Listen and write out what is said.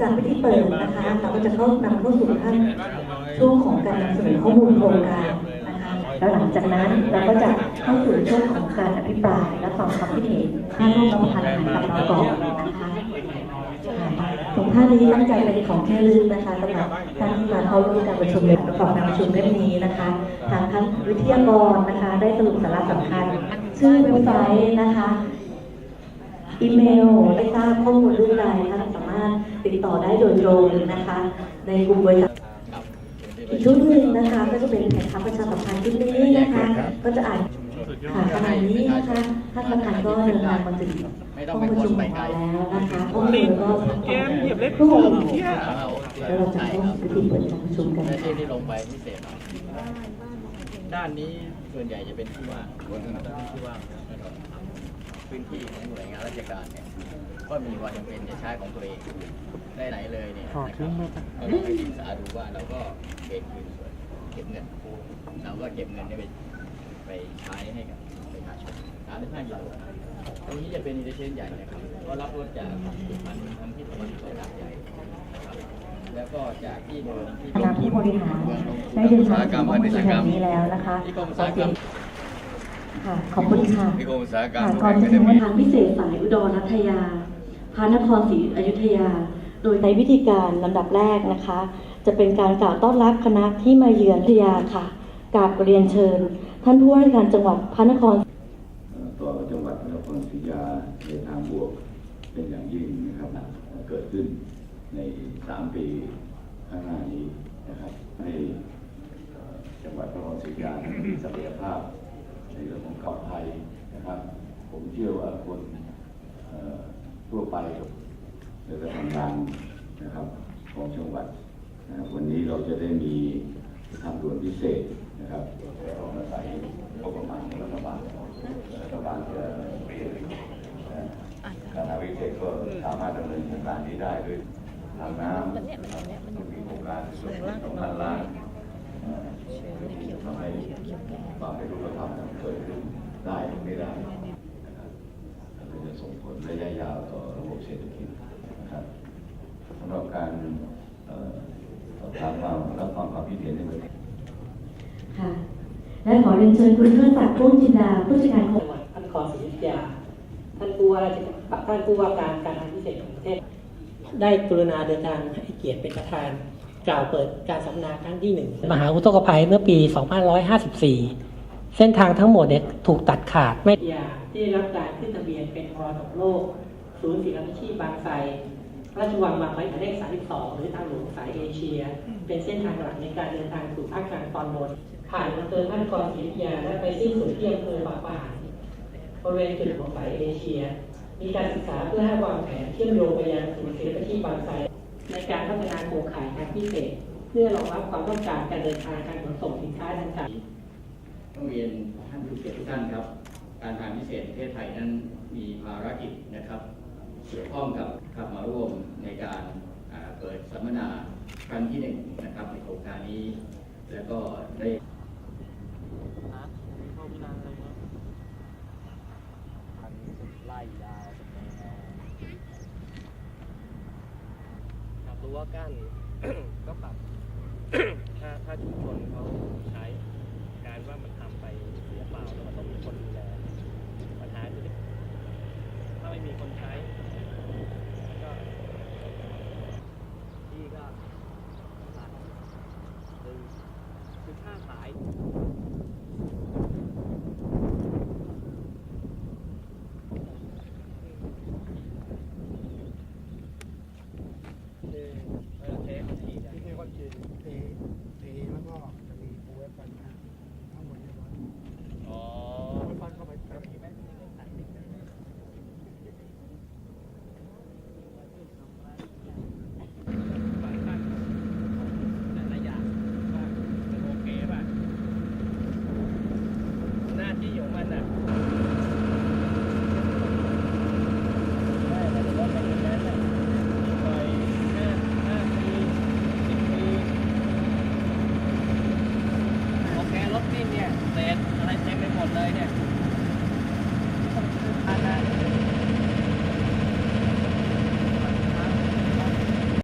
จากพิธีเปิดนะคะเราก็จะเข้านำเข้าสู่ขั้นช่วงของการนำเสนอข้อมูลโครงการนะคะแล้วหลังจากนั้นเราก็จะเข้าสู่ช่วงของการอภิปรายและฟังความคิดเห็นถ้าร่วมรับประทานอาหารกับเราก่อนนะคะถุงผ้านี้ตั้งใจเป็นของที่ลึกนะคะสำหรับท่านที่มาเข้าร่วมการประชุมในประกอบการประชุมเล่มนี้นะคะ ทางท่านวิทยากรนะคะ ได้สรุปสาระสำคัญ ชื่อเว็บไซต์นะคะ อีเมลไม่ทราบข้อ ยตรงนะคะ ในกลุ่มบริษัทอีกชุดหนึ่งนะคะ ก็จะเป็นแผนทับประชาสัมพันธ์ชุดนี้นะคะ ก็จะอ่านค่ะขณะนี้นะคะท่านประธานก็เดินทางมาถึงห้องประชุมของเราแล้วนะคะข้อมูลก็เกมเหยียบเล็กทุกโป่คนงเนี่ยแล้วเราจะต้องพิธีเปิดการประชุมกันในที่ค่ะที่ลงไปพิเศษหน่อยด้านนี้ส่วนใหญ่จะเป็นที่ว่างบนถนนที่ว่างนะครับ พื้นที่ของหน่วยงานราชการเนี่ยก็มีความจำเป็นจะใช้ของตัวเองได้ไหนเลยเนี่ยนะครับก็ต้องให้ศึกษาดูว่าเราก็เก็บเงินเก็บเงินเราก็เก็บเงินเนี่ยไปไปใช้ให้กับประชาชนสามสิบห้ากิโลตรงนี้จะเป็นอินเดเชนใหญ่นะครับก็รับรถจากพันทางที่ตะวันตกใหญ่นะครับแล้วก็จากที่เดิมที่คณะผู้บริหารได้เดินทางถึงห้องประชุมแห่งนี้แล้วนะคะขอเสียง ค่ะ ขอบคุณค่ะนิคมอุตสาหกรรมค่ะก่อนจะถึงวันทางพิเศษสายอุดรรัตยา พระนครศรีอยุธยา โดยในวิธีการลำดับแรกนะคะ จะเป็นการกล่าวต้อนรับคณะที่มาเยือนอยุธยาค่ะกราบเรียนเชิญ ท่านผู้ว่าราชการจังหวัดพระนครต่อจังหวัดพระนครศรีอยุธยาในทางบวกเป็นอย่างยิ่งนะครับเกิดขึ้นในสามปีข้างหน้านี้นะครับให้เอ่อจังหวัดพระนครศรีอยุธยามีศักยภาพในเรื่องของขับไทยนะครับ ผมเชื่อว่าคนเอ่อทั่วไปในการทำงานนะครับของจังหวัดนะครับวันนี้เราจะได้มีทางด่วนพิเศษนะครับออกมาใส่งบประมาณของรัฐบาลรัฐบาลจะเปลี่ยนการทางวิเศษก็สามารถดำเนินโครงการนี้ได้ด้วยทางน้ำต้องมีโครงการสองพันล้านเอ่อทำให้ความเป็นรูปธรรมเกิดขึ้นได้หรือไม่ได้นะครับแล้วจะ ส่งผลระยะยาวต่อระบบเศรษฐกิจนะครับสำหรับการเอ่อสอบถามความรับฟังความคิดเห็นในวันนี้ค่ะและขอเรียนเชิญคุณเทิดศักดิ์พ่วงจินดาผู้จัดการโครงจังหวัดพระนครศรีอยุธยาท่านผู้ว่าราชการท่านผู้ว่าการการทางพิเศษของประเทศ ได้กรุณาเดินทางให้เกียรติเป็นประธาน กล่าวเปิดการสัมมนาครั้งที่หนึ่งมหาอุทกภัยเมื่อปี 2554 เส้นทางทั้งหมดเนี่ยถูกตัดขาดไม่ยา ที่ได้รับการขึ้นทะเบียนเป็นมรดกโลก ศูนย์ศิลปาชีพบางไทรพระราชวังบางไม้หมายเลข32 หรือทางหลวงสายเอเชีย เป็นเส้นทางหลักในการเดินทางสู่ภาคกลางตอนบน ผ่านอำเภอพระนครศรีอยุธยาและไปสิ้นสุดที่อำเภอบางปะหันบริเวณจุดของสายเอเชีย มีการศึกษาเพื่อให้วางแผนเชื่อมโยงไปยังศูนย์ศิลปาชีพบางไทรในการพัฒนาโครงข่ายทางพิเศษ เพื่อรองรับความต้องการการเดินทางการขนส่งสินค้าทางการต้องเรียนท่านผู้เกียรติทุกท่านครับ การทางพิเศษประเทศไทยนั้นมีภารกิจนะครับเกี่ยวข้องกับขับมาร่วมในการเปิดสัมมนาครั้งที่หนึ่งนะครับในโครงการนี้ แล้วก็ได้ไล่ยาวครับรั้วกั้นก็ปรับถ้าถ้าชุมชนเขาใช้การว่ามันทำไปเสียเปล่าแล้วมันต้องมีคนดูแลปัญหาคือถ้าไม่มีคนใช้ก็ที่ก็ตัดดึงคือ ค่